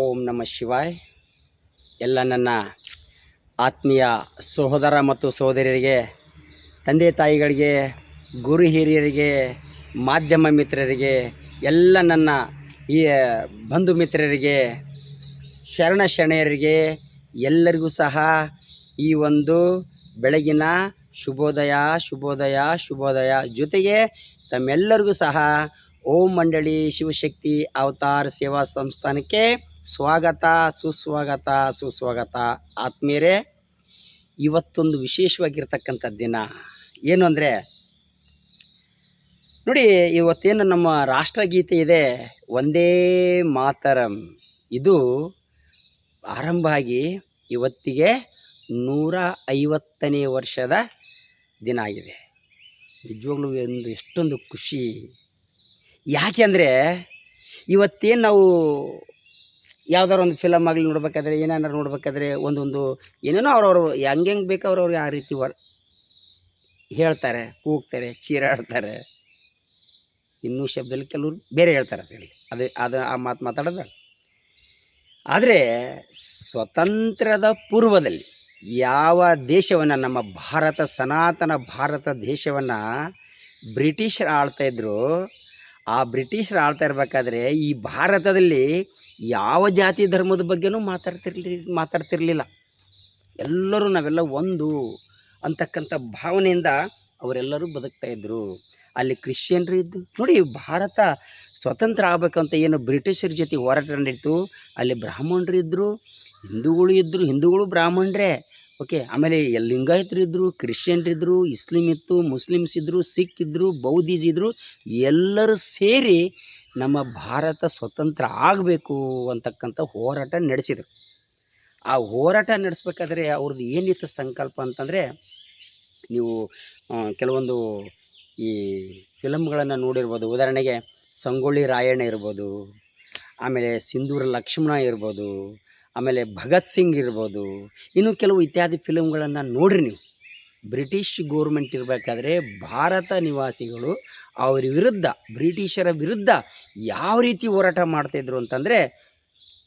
ಓಂ ನಮ ಶಿವಾಯ್. ಎಲ್ಲ ನನ್ನ ಆತ್ಮೀಯ ಸಹೋದರ ಮತ್ತು ಸಹೋದರಿಯರಿಗೆ, ತಂದೆ ತಾಯಿಗಳಿಗೆ, ಗುರು ಹಿರಿಯರಿಗೆ, ಮಾಧ್ಯಮ ಮಿತ್ರರಿಗೆ, ಎಲ್ಲ ನನ್ನ ಈ ಬಂಧು ಮಿತ್ರರಿಗೆ, ಶರಣ ಶರಣೆಯರಿಗೆ, ಎಲ್ಲರಿಗೂ ಸಹ ಈ ಒಂದು ಬೆಳಗಿನ ಶುಭೋದಯ ಶುಭೋದಯ ಶುಭೋದಯ ಜೊತೆಗೆ ತಮ್ಮೆಲ್ಲರಿಗೂ ಸಹ ಓಂ ಮಂಡಳಿ ಶಿವಶಕ್ತಿ ಅವತಾರ ಸೇವಾ ಸಂಸ್ಥಾನಕ್ಕೆ ಸ್ವಾಗತ, ಸುಸ್ವಾಗತ ಸುಸ್ವಾಗತ. ಆತ್ಮೀಯರೇ, ಇವತ್ತೊಂದು ವಿಶೇಷವಾಗಿರ್ತಕ್ಕಂಥ ದಿನ. ಏನು ಅಂದರೆ, ನೋಡಿ, ಇವತ್ತೇನು ನಮ್ಮ ರಾಷ್ಟ್ರಗೀತೆ ಇದೆ ಒಂದೇ ಮಾತರಂ ಇದು ಆರಂಭ ಆಗಿ ಇವತ್ತಿಗೆ ನೂರ ಐವತ್ತನೇ ವರ್ಷದ ದಿನ ಆಗಿದೆ. ನಿಜವಾಗ್ಲೂ ಒಂದು ಎಷ್ಟೊಂದು ಖುಷಿ. ಯಾಕೆ ಅಂದರೆ, ಇವತ್ತೇನು ನಾವು ಯಾವ್ದಾರು ಒಂದು ಫಿಲಮ್ ಆಗಲಿ ನೋಡ್ಬೇಕಾದ್ರೆ ಏನಾರು ನೋಡ್ಬೇಕಾದ್ರೆ ಒಂದೊಂದು ಏನೇನೋ ಅವ್ರವ್ರು ಹೆಂಗೆ ಹೆಂಗೆ ಬೇಕು ಅವ್ರವ್ರು ಆ ರೀತಿ ವರ್ ಹೇಳ್ತಾರೆ, ಕೂಗ್ತಾರೆ, ಚೀರಾಡ್ತಾರೆ. ಇನ್ನೂ ಶಬ್ದದಲ್ಲಿ ಕೆಲವರು ಬೇರೆ ಹೇಳ್ತಾರೆ ಅದರಲ್ಲಿ. ಅದೇ, ಅದು ಆ ಮಾತು ಮಾತಾಡೋದು. ಆದರೆ ಸ್ವತಂತ್ರದ ಪೂರ್ವದಲ್ಲಿ ಯಾವ ದೇಶವನ್ನು, ನಮ್ಮ ಭಾರತ, ಸನಾತನ ಭಾರತ ದೇಶವನ್ನು ಬ್ರಿಟಿಷರು ಆಳ್ತಾಯಿದ್ರು ಆ ಬ್ರಿಟಿಷರು ಆಳ್ತಾ ಇರಬೇಕಾದ್ರೆ ಈ ಭಾರತದಲ್ಲಿ ಯಾವ ಜಾತಿ ಧರ್ಮದ ಬಗ್ಗೆನೂ ಮಾತಾಡ್ತಿರ್ಲಿ, ಮಾತಾಡ್ತಿರಲಿಲ್ಲ. ಎಲ್ಲರೂ ನಾವೆಲ್ಲ ಒಂದು ಅಂತಕ್ಕಂಥ ಭಾವನೆಯಿಂದ ಅವರೆಲ್ಲರೂ ಬದುಕ್ತಾ ಇದ್ದರು ಅಲ್ಲಿ ಕ್ರಿಶ್ಚಿಯನ್ರು ಇದ್ದು, ನೋಡಿ ಭಾರತ ಸ್ವತಂತ್ರ ಆಗಬೇಕಂತ ಏನು ಬ್ರಿಟಿಷರ ಜೊತೆ ಹೋರಾಟ ನಡೀತು, ಅಲ್ಲಿ ಬ್ರಾಹ್ಮಣರು ಇದ್ದರು ಹಿಂದೂಗಳು ಇದ್ದರು ಹಿಂದೂಗಳು ಬ್ರಾಹ್ಮಣರೇ. ಓಕೆ, ಆಮೇಲೆ ಲಿಂಗಾಯತರು ಇದ್ದರು ಕ್ರಿಶ್ಚಿಯನ್ರು ಇದ್ದರು ಇಸ್ಲಿಮ್ ಇತ್ತು ಮುಸ್ಲಿಮ್ಸ್ ಇದ್ದರು ಸಿಖ್ ಇದ್ದರು ಬೌದ್ಧೀಸ್ ಇದ್ದರು ಎಲ್ಲರೂ ಸೇರಿ ನಮ್ಮ ಭಾರತ ಸ್ವತಂತ್ರ ಆಗಬೇಕು ಅಂತಕ್ಕಂಥ ಹೋರಾಟ ನಡೆಸಿದರು. ಆ ಹೋರಾಟ ನಡೆಸ್ಬೇಕಾದ್ರೆ ಅವ್ರದ್ದು ಏನಿತ್ತು ಸಂಕಲ್ಪ ಅಂತಂದರೆ, ನೀವು ಕೆಲವೊಂದು ಈ ಫಿಲಮ್ಗಳನ್ನು ನೋಡಿರ್ಬೋದು. ಉದಾಹರಣೆಗೆ ಸಂಗೊಳ್ಳಿ ರಾಯಣ್ಣ ಇರ್ಬೋದು, ಆಮೇಲೆ ಸಿಂಧೂರ ಲಕ್ಷ್ಮಣ ಇರ್ಬೋದು, ಆಮೇಲೆ ಭಗತ್ ಸಿಂಗ್ ಇರ್ಬೋದು, ಇನ್ನು ಕೆಲವು ಇತ್ಯಾದಿ ಫಿಲಮ್ಗಳನ್ನು ನೋಡಿರಿ ನೀವು. ಬ್ರಿಟಿಷ್ ಗೋರ್ಮೆಂಟ್ ಇರಬೇಕಾದ್ರೆ ಭಾರತ ನಿವಾಸಿಗಳು ಅವರ ವಿರುದ್ಧ, ಬ್ರಿಟಿಷರ ವಿರುದ್ಧ ಯಾವ ರೀತಿ ಹೋರಾಟ ಮಾಡ್ತಾಯಿದ್ರು ಅಂತಂದರೆ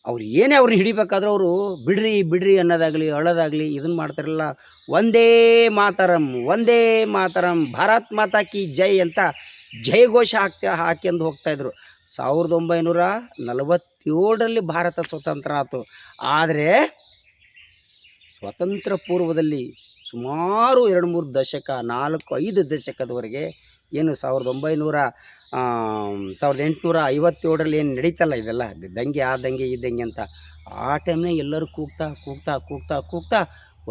ಅವ್ರು ಏನೇ ಅವ್ರನ್ನ ಹಿಡಿಬೇಕಾದ್ರೂ ಅವರು ಬಿಡ್ರಿ ಬಿಡ್ರಿ ಅನ್ನೋದಾಗಲಿ, ಅಳೋದಾಗಲಿ ಇದನ್ನು ಮಾಡ್ತಾರಲ್ಲ. ಒಂದೇ ಮಾತರಂ ಒಂದೇ ಮಾತರಂ, ಭಾರತ್ ಮಾತಾ ಕಿ ಜೈ ಅಂತ ಜಯಘೋಷ ಹಾಕ್ತಾ, ಹಾಕ್ಯಂದು ಹೋಗ್ತಾಯಿದ್ರು ಸಾವಿರದ ಒಂಬೈನೂರ ನಲವತ್ತೇಳರಲ್ಲಿ ಭಾರತ ಸ್ವತಂತ್ರ ಆಯಿತು ಆದರೆ ಸ್ವತಂತ್ರ ಪೂರ್ವದಲ್ಲಿ ಸುಮಾರು ಎರಡು ಮೂರು ದಶಕ, ನಾಲ್ಕು, ಐದು ದಶಕದವರೆಗೆ ಏನು ಸಾವಿರದ ಒಂಬೈನೂರ ಸಾವಿರದ ಎಂಟುನೂರ ಐವತ್ತೇಳರಲ್ಲಿ ಏನು ನಡೀತಲ್ಲ ಇದೆಲ್ಲ? ದಂಗೆ ಆ ದಂಗೆ ಈ ದಂಗೆ ಅಂತ. ಆ ಟೈಮ್ನಾಗ ಎಲ್ಲರೂ ಕೂಗ್ತಾ ಕೂಗ್ತಾ ಕೂಗ್ತಾ ಕೂಗ್ತಾ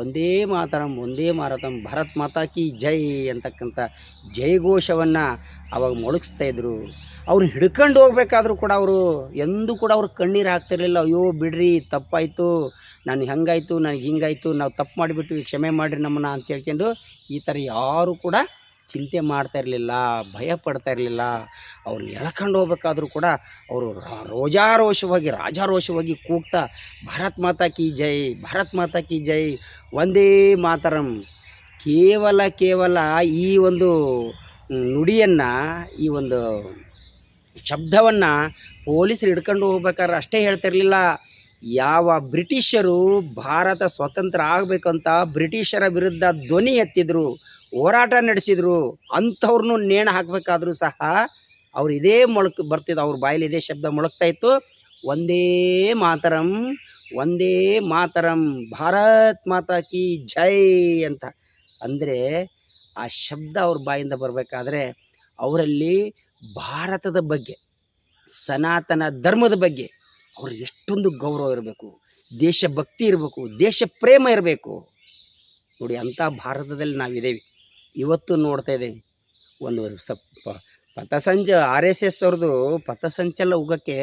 ಒಂದೇ ಮಾತರಂ, ಒಂದೇ ಮಾರತಂ, ಭಾರತ್ ಮಾತಾ ಕಿ ಜೈ ಅಂತಕ್ಕಂಥ ಜಯಘೋಷವನ್ನು ಅವಾಗ ಮೊಳಗಿಸ್ತಾ ಇದ್ದರು ಅವ್ರು ಹಿಡ್ಕೊಂಡು ಹೋಗ್ಬೇಕಾದ್ರೂ ಕೂಡ ಅವರು ಎಂದೂ ಕೂಡ ಅವ್ರು ಕಣ್ಣೀರು ಹಾಕ್ತಿರ್ಲಿಲ್ಲ. ಅಯ್ಯೋ ಬಿಡ್ರಿ, ತಪ್ಪಾಯಿತು ನನಗೆ ಹಂಗಾಯಿತು, ನನಗೆ ಹಿಂಗಾಯಿತು, ನಾವು ತಪ್ಪು ಮಾಡಿಬಿಟ್ಟು ಕ್ಷಮೆ ಮಾಡಿರಿ ನಮ್ಮನ್ನ ಅಂತ ಹೇಳ್ಕೊಂಡು ಈ ಥರ ಯಾರೂ ಕೂಡ ಚಿಂತೆ ಮಾಡ್ತಾ ಇರಲಿಲ್ಲ, ಭಯ ಪಡ್ತಾ ಇರಲಿಲ್ಲ. ಅವ್ರನ್ನ ಎಳ್ಕೊಂಡು ಹೋಗ್ಬೇಕಾದ್ರೂ ಕೂಡ ಅವರು ರೋಜಾರೋಷವಾಗಿ, ರಾಜಾರೋಷವಾಗಿ ಕೂಗ್ತಾ, ಭಾರತ್ ಮಾತಾ ಕಿ ಜೈ, ಭಾರತ್ ಮಾತಾ ಕಿ ಜೈ ಒಂದೇ ಮಾತರಂ. ಕೇವಲ ಕೇವಲ ಈ ಒಂದು ನುಡಿಯನ್ನು, ಈ ಒಂದು ಶಬ್ದವನ್ನು ಪೊಲೀಸರು ಹಿಡ್ಕೊಂಡು ಹೋಗ್ಬೇಕಾದ್ರೆ ಅಷ್ಟೇ ಹೇಳ್ತಿರ್ಲಿಲ್ಲ ಯಾವ ಬ್ರಿಟಿಷರು ಭಾರತ ಸ್ವತಂತ್ರ ಆಗಬೇಕಂತ ಬ್ರಿಟಿಷರ ವಿರುದ್ಧ ಧ್ವನಿ ಎತ್ತಿದ್ರು, ಹೋರಾಟ ನಡೆಸಿದ್ರು ಅಂಥವ್ರನ್ನೂ ನೇಣ ಹಾಕಬೇಕಾದ್ರೂ ಸಹ ಅವ್ರು ಇದೇ ಮೊಳಕ್ ಬರ್ತಿದ್ದು ಅವ್ರ ಬಾಯಲ್ಲಿ ಇದೇ ಶಬ್ದ ಮೊಳಗ್ತಾ ಇತ್ತು. ಒಂದೇ ಮಾತರಂ ಒಂದೇ ಮಾತರಂ, ಭಾರತ್ ಮಾತಾ ಕಿ ಜೈ ಅಂತ. ಅಂದರೆ ಆ ಶಬ್ದ ಅವ್ರ ಬಾಯಿಂದ ಬರಬೇಕಾದ್ರೆ ಅವರಲ್ಲಿ ಭಾರತದ ಬಗ್ಗೆ, ಸನಾತನ ಧರ್ಮದ ಬಗ್ಗೆ ಅವ್ರಿಗೆ ಎಷ್ಟೊಂದು ಗೌರವ ಇರಬೇಕು, ದೇಶಭಕ್ತಿ ಇರಬೇಕು ದೇಶ ಪ್ರೇಮ ಇರಬೇಕು. ನೋಡಿ, ಅಂಥ ಭಾರತದಲ್ಲಿ ನಾವಿದ್ದೇವೆ ಇವತ್ತು ನೋಡ್ತಾ ಇದ್ದೇವೆ ಒಂದು ಸ್ವಲ್ಪ ಪಥಸಂಚ, ಆರ್ ಎಸ್ ಎಸ್ ಅವ್ರದ್ದು ಪಥಸಂಚಲ ಹೋಗೋಕ್ಕೆ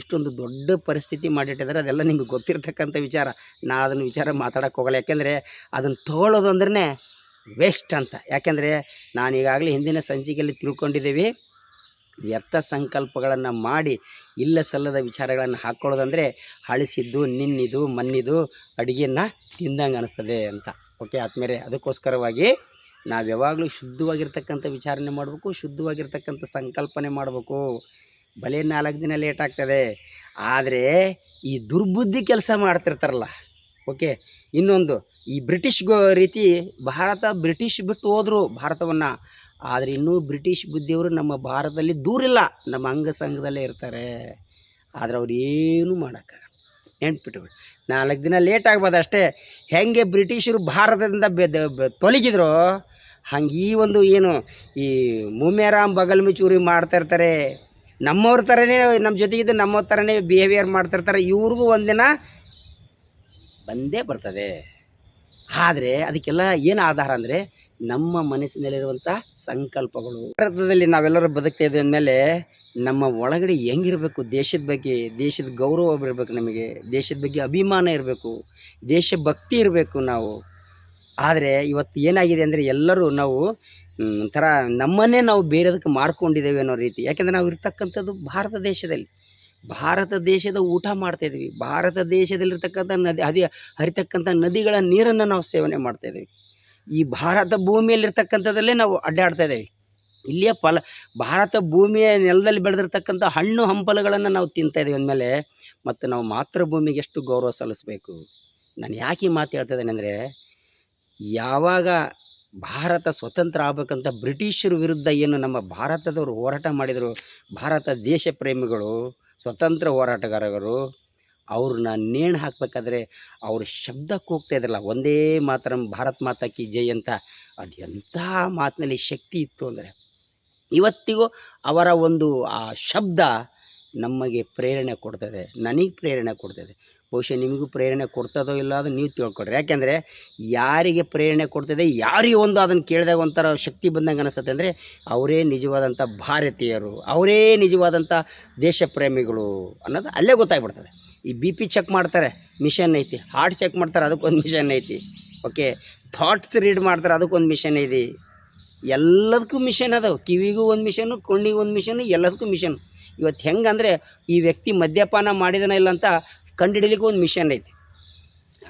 ಇಷ್ಟೊಂದು ದೊಡ್ಡ ಪರಿಸ್ಥಿತಿ ಮಾಡಿಟ್ಟಿದ್ದಾರೆ. ಅದೆಲ್ಲ ನಿಮಗೆ ಗೊತ್ತಿರ್ತಕ್ಕಂಥ ವಿಚಾರ. ನಾ ಅದನ್ನು ವಿಚಾರ ಮಾತಾಡೋಕ್ಕೆ ಹೋಗಲ್ಲ. ಯಾಕೆಂದರೆ ಅದನ್ನು ತಗೊಳ್ಳೋದು ಅಂದ್ರೆ ವೇಸ್ಟ್ ಅಂತ. ಯಾಕೆಂದರೆ ನಾನು ಈಗಾಗಲೇ ಹಿಂದಿನ ಸಂಚಿಕೆಯಲ್ಲಿ ತಿಳ್ಕೊಂಡಿದ್ದೀವಿ, ವ್ಯರ್ಥ ಸಂಕಲ್ಪಗಳನ್ನು ಮಾಡಿ ಇಲ್ಲ ಸಲ್ಲದ ವಿಚಾರಗಳನ್ನು ಹಾಕ್ಕೊಳ್ಳೋದಂದರೆ ಹಳಿಸಿದ್ದು, ನಿನ್ನಿದು, ಮನ್ನಿದು, ಅಡುಗೆಯನ್ನು ತಿಂದಂಗೆ ಅನಿಸ್ತದೆ ಅಂತ. ಓಕೆ ಆದ್ಮೇಲೆ ಅದಕ್ಕೋಸ್ಕರವಾಗಿ ನಾವು ಯಾವಾಗಲೂ ಶುದ್ಧವಾಗಿರ್ತಕ್ಕಂಥ ವಿಚಾರಣೆ ಮಾಡಬೇಕು, ಶುದ್ಧವಾಗಿರ್ತಕ್ಕಂಥ ಸಂಕಲ್ಪನೆ ಮಾಡಬೇಕು. ಬಲೆ ನಾಲ್ಕು ದಿನ ಲೇಟ್ ಆಗ್ತದೆ. ಆದರೆ ಈ ದುರ್ಬುದ್ಧಿ ಕೆಲಸ ಮಾಡ್ತಿರ್ತಾರಲ್ಲ ಓಕೆ ಇನ್ನೊಂದು, ಈ ಬ್ರಿಟಿಷ್ ರೀತಿ ಭಾರತ ಬ್ರಿಟಿಷ್ ಬಿಟ್ಟು ಹೋದರು, ಭಾರತವನ್ನು ಆದರೆ ಇನ್ನೂ ಬ್ರಿಟಿಷ್ ಬುದ್ಧಿಯವರು ನಮ್ಮ ಭಾರತದಲ್ಲಿ ದೂರಿಲ್ಲ. ನಮ್ಮ ಅಂಗಸಂಗದಲ್ಲೇ ಇರ್ತಾರೆ. ಆದರೆ ಅವ್ರು ಏನೂ ಮಾಡೋಕ್ಕಾಗಲ್ಲ. ನೆನ್ಪಿಟ್ಬಿಡು ನಾಲ್ಕು ದಿನ ಲೇಟ್ ಆಗ್ಬೋದು ಅಷ್ಟೇ. ಹೆಂಗೆ ಬ್ರಿಟಿಷರು ಭಾರತದಿಂದ ತೊಲಗಿದ್ರು, ಹಂಗೆ ಈ ಒಂದು ಏನು ಈ ಮುಮ್ಯಾರಾಮ್ ಬಗಲ್ ಮಿಚೂರಿ ಮಾಡ್ತಾ ಇರ್ತಾರೆ. ನಮ್ಮವ್ರ ಥರನೇ ನಮ್ಮ ಜೊತೆಗಿದ್ದು ನಮ್ಮವ್ರ ಥರನೇ ಬಿಹೇವಿಯರ್ ಮಾಡ್ತಿರ್ತಾರೆ ಇವ್ರಿಗೂ ಒಂದಿನ ಬಂದೇ ಬರ್ತದೆ. ಆದರೆ ಅದಕ್ಕೆಲ್ಲ ಏನು ಆಧಾರ ಅಂದರೆ ನಮ್ಮ ಮನಸ್ಸಿನಲ್ಲಿರುವಂಥ ಸಂಕಲ್ಪಗಳು. ಭಾರತದಲ್ಲಿ ನಾವೆಲ್ಲರೂ ಬದುಕ್ತಾ ಇದ್ದೀವಿ ಅಂದಮೇಲೆ ನಮ್ಮ ಒಳಗಡೆ ಹೆಂಗಿರಬೇಕು, ದೇಶದ ಬಗ್ಗೆ, ದೇಶದ ಗೌರವ ಬರಬೇಕು ನಮಗೆ, ದೇಶದ ಬಗ್ಗೆ ಅಭಿಮಾನ ಇರಬೇಕು, ದೇಶಭಕ್ತಿ ಇರಬೇಕು ನಾವು. ಆದರೆ ಇವತ್ತು ಏನಾಗಿದೆ ಅಂದರೆ ಎಲ್ಲರೂ ನಾವು ಒಂಥರ ನಮ್ಮನ್ನೇ ನಾವು ಬೇರೆದಕ್ಕೆ ಮಾರ್ಕೊಂಡಿದ್ದೇವೆ ಅನ್ನೋ ರೀತಿ. ಯಾಕೆಂದರೆ ನಾವು ಇರ್ತಕ್ಕಂಥದ್ದು ಭಾರತ ದೇಶದಲ್ಲಿ. ಭಾರತ ದೇಶದ ಊಟ ಮಾಡ್ತಾ ಇದ್ದೀವಿ ಭಾರತ ದೇಶದಲ್ಲಿರ್ತಕ್ಕಂಥ ನದಿ, ಹದಿ, ಹರಿತಕ್ಕಂಥ ನದಿಗಳ ನೀರನ್ನು ನಾವು ಸೇವನೆ ಮಾಡ್ತಾ ಇದ್ದೀವಿ ಈ ಭಾರತ ಭೂಮಿಯಲ್ಲಿರ್ತಕ್ಕಂಥದ್ದಲ್ಲೇ ನಾವು ಅಡ್ಡಾಡ್ತಾ ಇದ್ದೀವಿ ಇಲ್ಲಿಯ ಫಲ, ಭಾರತ ಭೂಮಿಯ ನೆಲದಲ್ಲಿ ಬೆಳೆದಿರ್ತಕ್ಕಂಥ ಹಣ್ಣು ಹಂಪಲುಗಳನ್ನು ನಾವು ತಿಂತಾ ಇದ್ದೀವಿ ಅಂದಮೇಲೆ ಮತ್ತು ನಾವು ಮಾತೃಭೂಮಿಗೆ ಎಷ್ಟು ಗೌರವ ಸಲ್ಲಿಸಬೇಕು? ನಾನು ಯಾಕೆ ಈ ಮಾತು ಹೇಳ್ತಾ ಇದ್ದೇನೆ ಅಂದರೆ, ಯಾವಾಗ ಭಾರತ ಸ್ವತಂತ್ರ ಆಗ್ಬೇಕಂತ ಬ್ರಿಟಿಷರ ವಿರುದ್ಧ ಏನು ನಮ್ಮ ಭಾರತದವರು ಹೋರಾಟ ಮಾಡಿದರು, ಭಾರತ ದೇಶ ಪ್ರೇಮಿಗಳು ಸ್ವತಂತ್ರ ಹೋರಾಟಗಾರರು, ಅವ್ರನ್ನ ನೇಣು ಹಾಕಬೇಕಾದ್ರೆ ಅವ್ರ ಶಬ್ದಕ್ಕೆ ಹೋಗ್ತಾ ಇದ್ರಲ್ಲ. ಒಂದೇ ಮಾತ್ರ, ಭಾರತ್ ಮಾತಾ ಕಿ ಜೈ ಅಂತ. ಅದು ಎಂಥ ಮಾತಿನಲ್ಲಿ ಶಕ್ತಿ ಇತ್ತು ಅಂದರೆ. ಇವತ್ತಿಗೂ ಅವರ ಒಂದು ಆ ಶಬ್ದ ನಮಗೆ ಪ್ರೇರಣೆ ಕೊಡ್ತದೆ, ನನಗೆ ಪ್ರೇರಣೆ ಕೊಡ್ತದೆ. ಬಹುಶಃ ನಿಮಗೂ ಪ್ರೇರಣೆ ಕೊಡ್ತದೋ ಇಲ್ಲ ಅದು ನೀವು ತಿಳ್ಕೊಡ್ರಿ ಯಾಕೆಂದರೆ ಯಾರಿಗೆ ಪ್ರೇರಣೆ ಕೊಡ್ತದೆ, ಯಾರಿಗೆ ಒಂದು ಅದನ್ನು ಕೇಳಿದಾಗ ಒಂಥರ ಶಕ್ತಿ ಬಂದಂಗೆ ಅನಿಸ್ತದೆ. ಅಂದರೆ ಅವರೇ ನಿಜವಾದಂಥ ಭಾರತೀಯರು, ಅವರೇ ನಿಜವಾದಂಥ ದೇಶ ಪ್ರೇಮಿಗಳು ಅನ್ನೋದು ಅಲ್ಲೇ ಗೊತ್ತಾಗ್ಬಿಡ್ತದೆ. ಈ ಬಿ ಪಿ ಚೆಕ್ ಮಾಡ್ತಾರೆ, ಮಿಷನ್ ಐತಿ. ಹಾರ್ಟ್ ಚೆಕ್ ಮಾಡ್ತಾರೆ, ಅದಕ್ಕೊಂದು ಮಿಷನ್ ಐತಿ. ಓಕೆ, ಥಾಟ್ಸ್ ರೀಡ್ ಮಾಡ್ತಾರೆ, ಅದಕ್ಕೊಂದು ಮಿಷನ್ ಐತಿ. ಎಲ್ಲದಕ್ಕೂ ಮಿಷನ್ ಅದಾವೆ. ಕಿವಿಗೂ ಒಂದು ಮಿಷನ್ನು ಕೊಂಡಿಗೂ ಒಂದು ಮಿಷನ್ನು ಎಲ್ಲದಕ್ಕೂ ಮಿಷನ್. ಇವತ್ತು ಹೆಂಗಂದರೆ ಈ ವ್ಯಕ್ತಿ ಮದ್ಯಪಾನ ಮಾಡಿದನ ಇಲ್ಲ ಅಂತ ಕಂಡುಹಿಡಿಲಿಕ್ಕೆ ಒಂದು ಮಿಷನ್ ಐತಿ.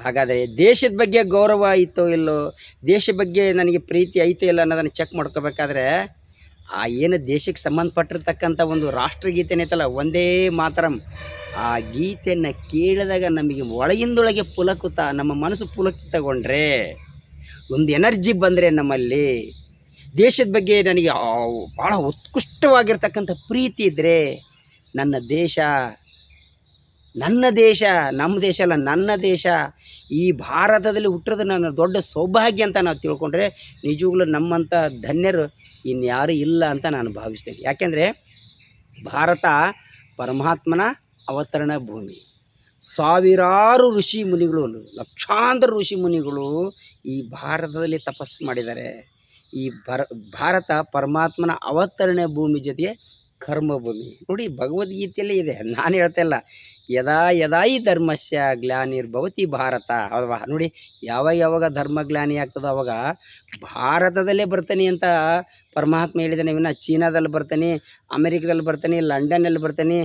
ಹಾಗಾದರೆ ದೇಶದ ಬಗ್ಗೆ ಗೌರವ ಇತ್ತೋ ಇಲ್ಲೋ, ದೇಶ ಬಗ್ಗೆ ನನಗೆ ಪ್ರೀತಿ ಐತೋ ಇಲ್ಲ ಅನ್ನೋದನ್ನು ಚೆಕ್ ಮಾಡ್ಕೋಬೇಕಾದ್ರೆ ಆ ಏನು ದೇಶಕ್ಕೆ ಸಂಬಂಧಪಟ್ಟಿರ್ತಕ್ಕಂಥ ಒಂದು ರಾಷ್ಟ್ರಗೀತೆ ಐತಲ್ಲ, ಒಂದೇ ಮಾತರಂ. ಆ ಗೀತೆಯನ್ನು ಕೇಳಿದಾಗ ನಮಗೆ ಒಳಗಿಂದೊಳಗೆ ಪುಲಕುತ, ನಮ್ಮ ಮನಸ್ಸು ಪುಲಕಿತಗೊಂಡ್ರೆ ಒಂದು ಎನರ್ಜಿ ಬಂದರೆ ನಮ್ಮಲ್ಲಿ, ದೇಶದ ಬಗ್ಗೆ ನನಗೆ ಭಾಳ ಉತ್ಕೃಷ್ಟವಾಗಿರ್ತಕ್ಕಂಥ ಪ್ರೀತಿ ಇದ್ದರೆ ನನ್ನ ದೇಶ ನನ್ನ ದೇಶ, ನಮ್ಮ ದೇಶ ಅಲ್ಲ, ನನ್ನ ದೇಶ. ಈ ಭಾರತದಲ್ಲಿ ಹುಟ್ಟಿರೋದು ನನ್ನ ದೊಡ್ಡ ಸೌಭಾಗ್ಯ ಅಂತ ನಾವು ತಿಳ್ಕೊಂಡ್ರೆ ನಿಜವಾಗ್ಲೂ ನಮ್ಮಂಥ ಧನ್ಯರು ಇನ್ಯಾರೂ ಇಲ್ಲ ಅಂತ ನಾನು ಭಾವಿಸ್ತೇನೆ. ಯಾಕೆಂದರೆ ಭಾರತ ಪರಮಾತ್ಮನ ಅವತರಣ ಭೂಮಿ. ಸಾವಿರಾರು ಋಷಿ ಮುನಿಗಳು, ಲಕ್ಷಾಂತರ ಋಷಿ ಮುನಿಗಳು ಈ ಭಾರತದಲ್ಲಿ ತಪಸ್ಸು ಮಾಡಿದ್ದಾರೆ. ಈ ಭರ, ಭಾರತ ಪರಮಾತ್ಮನ ಅವತರಣೆ ಭೂಮಿ ಜೊತೆಗೆ ಕರ್ಮಭೂಮಿ. ನೋಡಿ, ಭಗವದ್ಗೀತೆಯಲ್ಲೇ ಇದೆ. ನಾನು ಹೇಳ್ತಾ ಇಲ್ಲ. ಯದಾ ಯದಾಯಿ ಧರ್ಮಸ್ಯ ಗ್ಲಾನಿರ್ಭವತಿ ಭಾರತ. ಅಲ್ವಾ ನೋಡಿ, ಯಾವಾಗ ಯಾವಾಗ ಧರ್ಮ ಗ್ಲಾನಿ ಆಗ್ತದೋ ಅವಾಗ ಭಾರತದಲ್ಲೇ ಬರ್ತಾನೆ ಅಂತ ಪರಮಾತ್ಮ ಹೇಳಿದ್ದಾನೆ. ಇವನ್ನ ಚೀನಾದಲ್ಲಿ ಬರ್ತಾನೆ, ಅಮೆರಿಕದಲ್ಲಿ ಬರ್ತಾನೆ ಲಂಡನಲ್ಲಿ ಬರ್ತಾನೆ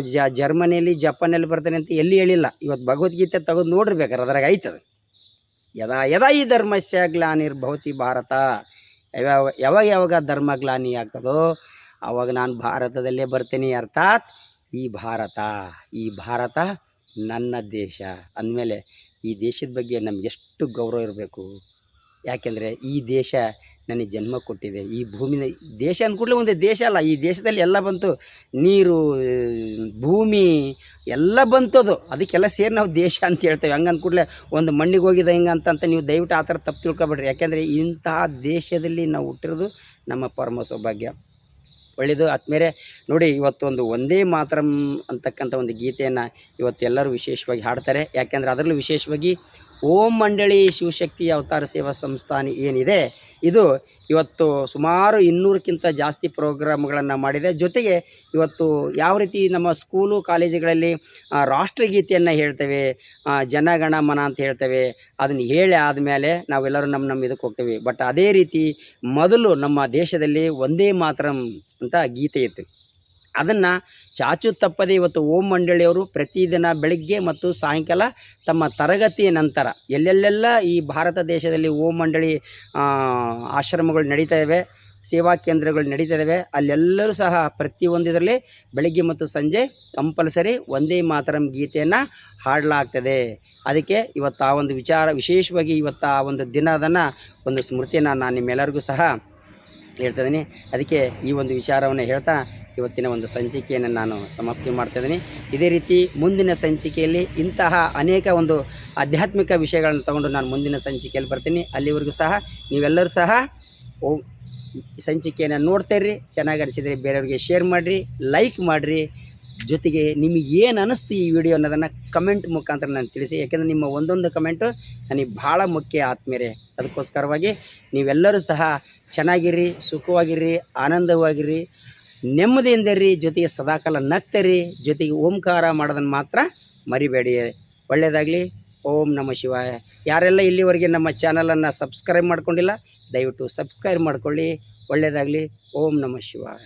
ಜ, ಜರ್ಮನಿಯಲ್ಲಿ ಜಪಾನಲ್ಲಿ ಬರ್ತಾನೆ ಅಂತ ಎಲ್ಲಿ ಹೇಳಿಲ್ಲ. ಇವತ್ತು ಭಗವದ್ಗೀತೆ ತೆಗೆದು ನೋಡಿರ್ಬೇಕಾರೆ ಅದ್ರಾಗ ಆಯ್ತದೆ. ಯದಾ ಯದಾ ಈ ಧರ್ಮಸ್ಯ ಗ್ಲಾನಿರ್ಭವತಿ ಭಾರತ. ಯಾವಾಗ ಯಾವಾಗ ಯಾವಾಗ ಧರ್ಮ ಗ್ಲಾನಿ ಆಗ್ತದೋ ಆವಾಗ ನಾನು ಭಾರತದಲ್ಲೇ ಬರ್ತೀನಿ ಅರ್ಥಾತ್ ಈ ಭಾರತ ಈ ಭಾರತ ನನ್ನ ದೇಶ ಅಂದಮೇಲೆ ಈ ದೇಶದ ಬಗ್ಗೆ ನಮ್ಗೆ ಎಷ್ಟು ಗೌರವ ಇರಬೇಕು? ಯಾಕೆಂದರೆ ಈ ದೇಶ ನನಗೆ ಜನ್ಮ ಕೊಟ್ಟಿದೆ. ಈ ಭೂಮಿನ, ದೇಶ ಅಂದ್ಕೂಡಲೇ ಒಂದು ದೇಶ ಅಲ್ಲ. ಈ ದೇಶದಲ್ಲಿ ಎಲ್ಲ ಬಂತು. ನೀರು, ಭೂಮಿ ಎಲ್ಲ ಬಂತದು ಅದಕ್ಕೆಲ್ಲ ಸೇರಿ ನಾವು ದೇಶ ಅಂತ ಹೇಳ್ತೇವೆ. ಹಂಗೆ ಅಂದ್ಕೂಡಲೇ ಒಂದು ಮಣ್ಣಿಗೆ ಹೋಗಿದೆ ಹಿಂಗೆ ಅಂತಂತ ನೀವು ದಯವಿಟ್ಟು ಆ ಥರ ತಪ್ಪು ತಿಳ್ಕೊಬೇಡ್ರಿ. ಯಾಕೆಂದರೆ ಇಂತಹ ದೇಶದಲ್ಲಿ ನಾವು ಹುಟ್ಟಿರೋದು ನಮ್ಮ ಪರಮ ಸೌಭಾಗ್ಯ. ಒಳ್ಳೆಯದು. ಆತ್ಮೇಲೆ ನೋಡಿ, ಇವತ್ತೊಂದು ಒಂದೇ ಮಾತ್ರಂ ಅಂತಕ್ಕಂಥ ಒಂದು ಗೀತೆಯನ್ನು ಇವತ್ತೆಲ್ಲರೂ ವಿಶೇಷವಾಗಿ ಹಾಡ್ತಾರೆ. ಯಾಕೆಂದರೆ ಅದರಲ್ಲೂ ವಿಶೇಷವಾಗಿ ಓಂ ಮಂಡಳಿ ಶಿವಶಕ್ತಿ ಅವತಾರ ಸೇವಾ ಸಂಸ್ಥಾನ ಏನಿದೆ, ಇದು ಇವತ್ತು ಸುಮಾರು ಇನ್ನೂರಕ್ಕಿಂತ ಜಾಸ್ತಿ ಪ್ರೋಗ್ರಾಮ್ಗಳನ್ನು ಮಾಡಿದೆ. ಜೊತೆಗೆ ಇವತ್ತು ಯಾವ ರೀತಿ ನಮ್ಮ ಸ್ಕೂಲು, ಕಾಲೇಜುಗಳಲ್ಲಿ ರಾಷ್ಟ್ರಗೀತೆಯನ್ನು ಹೇಳ್ತೇವೆ ಜನಗಣ ಮನ ಅಂತ ಹೇಳ್ತೇವೆ, ಅದನ್ನು ಹೇಳಿ ಆದಮೇಲೆ ನಾವೆಲ್ಲರೂ ನಮ್ಮ ನಮ್ಮ ಇದಕ್ಕೆ ಹೋಗ್ತೇವೆ. ಬಟ್ ಅದೇ ರೀತಿ ಮೊದಲು ನಮ್ಮ ದೇಶದಲ್ಲಿ ಒಂದೇ ಮಾತ್ರ ಅಂತ ಗೀತೆ ಇತ್ತು. ಅದನ್ನು ಚಾಚು ತಪ್ಪದೆ ಇವತ್ತು ಓಂ ಮಂಡಳಿಯವರು ಪ್ರತಿದಿನ ಬೆಳಗ್ಗೆ ಮತ್ತು ಸಾಯಂಕಾಲ ತಮ್ಮ ತರಗತಿಯ ನಂತರ ಎಲ್ಲೆಲ್ಲೆಲ್ಲ ಈ ಭಾರತ ದೇಶದಲ್ಲಿ ಓಂ ಮಂಡಳಿ ಆಶ್ರಮಗಳು ನಡೀತಾ ಇವೆ, ಸೇವಾ ಕೇಂದ್ರಗಳು ನಡೀತಿದ್ದಾವೆ ಅಲ್ಲೆಲ್ಲರೂ ಸಹ ಪ್ರತಿಯೊಂದರಲ್ಲಿ ಬೆಳಗ್ಗೆ ಮತ್ತು ಸಂಜೆ ಕಂಪಲ್ಸರಿ ಒಂದೇ ಮಾತರಂ ಗೀತೆಯನ್ನು ಹಾಡಲಾಗ್ತದೆ. ಅದಕ್ಕೆ ಇವತ್ತು ಆ ಒಂದು ವಿಚಾರ, ವಿಶೇಷವಾಗಿ ಇವತ್ತು ಆ ಒಂದು ದಿನದನ್ನು ಒಂದು ಸ್ಮೃತಿಯನ್ನು ನಾನು ನಿಮ್ಮೆಲ್ಲರಿಗೂ ಸಹ ಹೇಳ್ತಿದ್ದೀನಿ ಅದಕ್ಕೆ ಈ ಒಂದು ವಿಚಾರವನ್ನು ಹೇಳ್ತಾ ಇವತ್ತಿನ ಒಂದು ಸಂಚಿಕೆಯನ್ನು ನಾನು ಸಮಾಪ್ತಿ ಮಾಡ್ತಾಯಿದ್ದೀನಿ ಇದೇ ರೀತಿ ಮುಂದಿನ ಸಂಚಿಕೆಯಲ್ಲಿ ಇಂತಹ ಅನೇಕ ಒಂದು ಆಧ್ಯಾತ್ಮಿಕ ವಿಷಯಗಳನ್ನು ತಗೊಂಡು ನಾನು ಮುಂದಿನ ಸಂಚಿಕೆಯಲ್ಲಿ ಬರ್ತೀನಿ. ಅಲ್ಲಿವರೆಗೂ ಸಹ ನೀವೆಲ್ಲರೂ ಸಹ ಓ ಸಂಚಿಕೆಯನ್ನು ನೋಡ್ತಾಯಿರಿ ಚೆನ್ನಾಗಿ ಅನಿಸಿದರೆ ಬೇರೆಯವ್ರಿಗೆ ಶೇರ್ ಮಾಡಿರಿ, ಲೈಕ್ ಮಾಡಿರಿ. ಜೊತೆಗೆ ನಿಮಗೆ ಏನು ಅನ್ನಿಸ್ತು ಈ ವಿಡಿಯೋ ಅನ್ನೋದನ್ನು ಕಮೆಂಟ್ ಮುಖಾಂತರ ನಾನು ತಿಳಿಸಿ. ಯಾಕೆಂದರೆ ನಿಮ್ಮ ಒಂದೊಂದು ಕಮೆಂಟು ನನಗೆ ಭಾಳ ಮುಖ್ಯ ಆತ್ಮೀಯರೇ. ಅದಕ್ಕೋಸ್ಕರವಾಗಿ ನೀವೆಲ್ಲರೂ ಸಹ ಚೆನ್ನಾಗಿರಿ, ಸುಖವಾಗಿರಿ, ಆನಂದವಾಗಿರಿ ನೆಮ್ಮದಿಯಿಂದಿರಿ ಜೊತೆಗೆ ಸದಾಕಾಲ ನಗ್ತರಿ, ಜೊತೆಗೆ ಓಂಕಾರ ಮಾಡೋದನ್ನು ಮಾತ್ರ ಮರಿಬೇಡಿ. ಒಳ್ಳೆಯದಾಗಲಿ. ಓಂ ನಮ ಶಿವಾಯ. ಯಾರೆಲ್ಲ ಇಲ್ಲಿವರೆಗೆ ನಮ್ಮ ಚಾನಲನ್ನು ಸಬ್ಸ್ಕ್ರೈಬ್ ಮಾಡ್ಕೊಂಡಿಲ್ಲ, ದಯವಿಟ್ಟು ಸಬ್ಸ್ಕ್ರೈಬ್ ಮಾಡ್ಕೊಳ್ಳಿ. ಒಳ್ಳೆಯದಾಗಲಿ. ಓಂ ನಮ ಶಿವಾಯ.